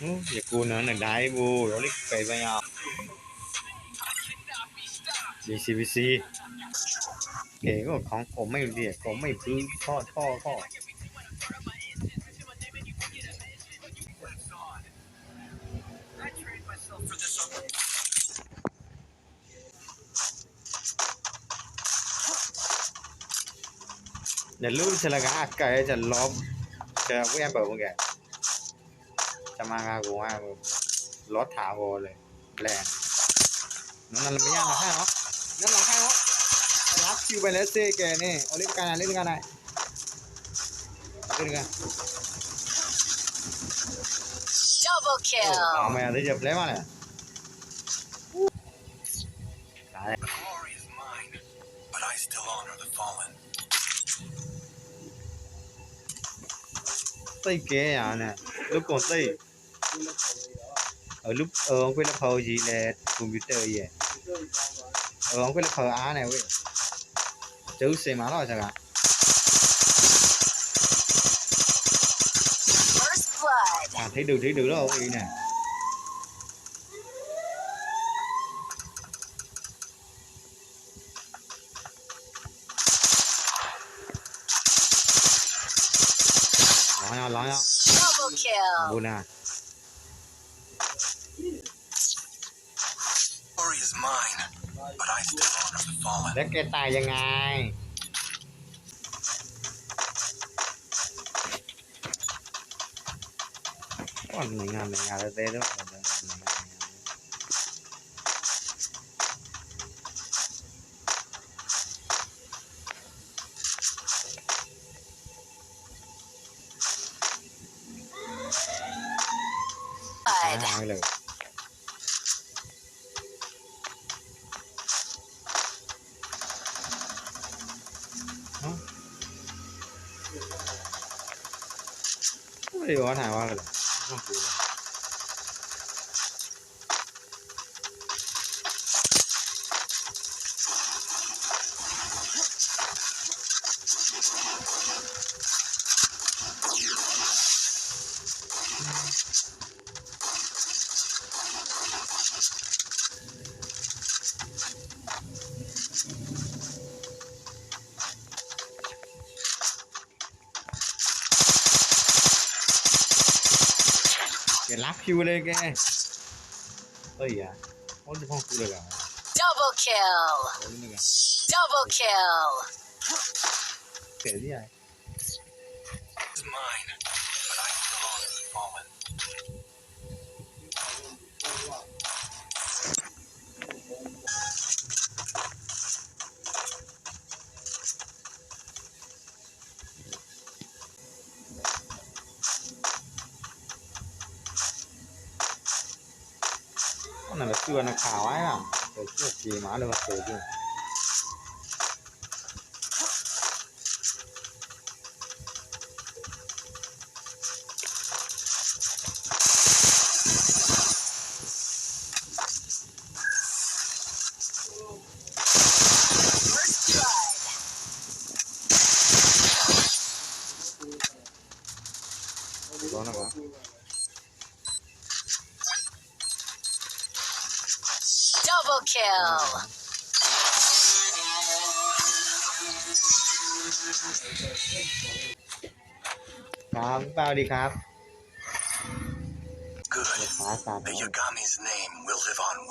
อืมอย่ากูนะหนังได้บูเราเรียกไปไปอะ BCBC เก๋ก็ของผมไม่เรียกผมไม่พื้นท่อท่อท่อ เดี๋ยวลูกเชลกาไก่จะล้อมจะเวียนเปิดมึงแกจะมากากูว่ารถถาวรเลยแรงนั่นนั่นไม่ยากนะแค่เนาะนั่นหลังแค่เนาะรับคิวไปแล้วเซ่แกนี่เอาเล่นกันนะเล่นกันนะเล่นกัน Double เอา kill. มาได้จับแล้วมาเนี่ยตาย The glory is mine, but I still honor the fallen. tay kế à nè. Lúc còn tay ở lúc ở ông quên lập hầu gì là computer gì ở ông quên lập hầu á này vậy chứ xe má rồi sao cả. À thấy được thấy được đó ông nè. อยแล้วอยแล้วบูนาแล้วแกตายยังไง วันหนึ่วยงานหนึ่วงานเต้ด้วยหน่วยงานหน่วยงาน Blood. หายเลยเอ้าไม่ได้ว่าถ่ายว่ากันเลยไม่ องกลัว แกรับคิวเลยแกเฮ้ยอ่ะเขาจะพ้องกูเลยเหรอ Double kill. โอ้ยนี่ไง Double kill. เสียที่ไหน con này là xưa, nó khảo ấy à để chưa? Chỉ má được mà sửa chứ. Hãy subscribe cho Double kill. Good. The Yagami's name will live on.